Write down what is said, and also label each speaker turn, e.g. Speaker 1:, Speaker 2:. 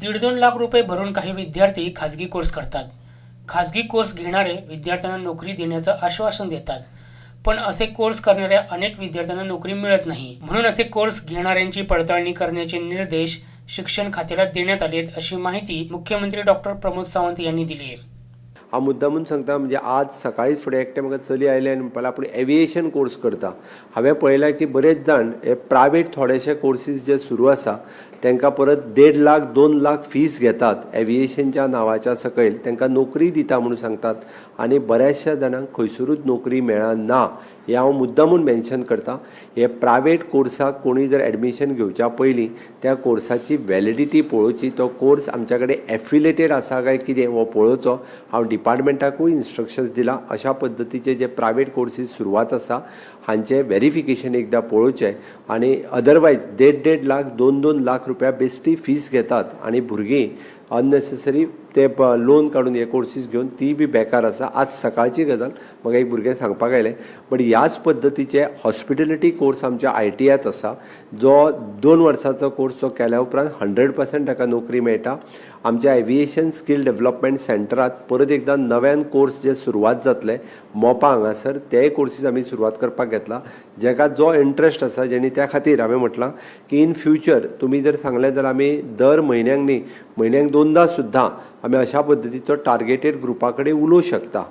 Speaker 1: दीड दोन लाख रुपये भरून काही विद्यार्थी खाजगी कोर्स करतात. खाजगी कोर्स घेणारे विद्यार्थ्यांना नोकरी देण्याचं आश्वासन देतात. पण असे कोर्स करणाऱ्या अनेक विद्यार्थ्यांना नोकरी मिळत नाही. म्हणून असे कोर्स घेणाऱ्यांची पडताळणी करण्याचे निर्देश शिक्षण खात्याला देण्यात आले आहेत अशी माहिती मुख्यमंत्री डॉक्टर प्रमोद सावंत यांनी दिली आहे.
Speaker 2: हांव मुद्दामून सांगता म्हणजे आज सकाळीच फुडें एकटें म्हाका चली आयले आनी म्हणपाक आपूण एविएशन कोर्स करता. हांवें पळयलां की बरेच जाण हे प्रायवेट थोडेशे कोर्सीस जे सुरू आसा तांकां परत देड लाख दोन लाख फीज घेतात. एविएशनच्या नांवाच्या सकयल तांकां नोकरी दिता म्हणून सांगतात. आनी बऱ्याचशा जाणांक खंयसरूच नोकरी मेळना. हें हांव मुद्दामून मेन्शन करतां हे प्रायवेट कोर्साक कोणी जर एडमिशन घेवच्या पयलीं त्या कोर्साची वॅलिडिटी पळोवची तो कोर्स आमच्या कडेन एफिलेटेड आसा काय कितें हो पळोवचो हांव डिपार्टमेंटाकूय इन्स्ट्रक्शन्स दिलां अशा पद्दतीचे जे प्रायवेट कोर्सीस सुरवात आसा हांचें व्हेरिफिकेशन एकदां पळोवचें आनी अदरवायज देड देड लाख दोन दोन लाख रुपया बेश्टी फीस घेतात. आनी भुरगीं अननेसेसरी ते लोन काडून हे कोर्सीस घेवन ती बी बेकार आसा आज सकाळची गजाल म्हाका एक भुरगें सांगपाक आयलें. बट ह्याच पद्दतीचे हॉस्पिटॅलिटी कोर्स आमच्या आय टी आयत आसा जो दोन वर्सांचो कोर्स जो केल्या उपरांत हंड्रेड पर्संट ताका नोकरी मेळटा. आमच्या एविएशन स्कील डेव्हलपमेंट सेंटरात परत एकदां नव्यान कोर्स जे सुरवात जातले मोपा हांगासर तेय कोर्सीस आमी सुरवात करपाक घेतला. जेका जो इंट्रस्ट आसा जेणी त्या खातीर हांवें म्हटलां की इन फ्युचर तुमी जर सांगलें जाल्यार आमी दर म्हयन्याक न्ही म्हयन्याक दोनदा सुद्दां आमी अशा पद्दतीचो टार्गेटेड ग्रुपा कडेन उलोवं शकता.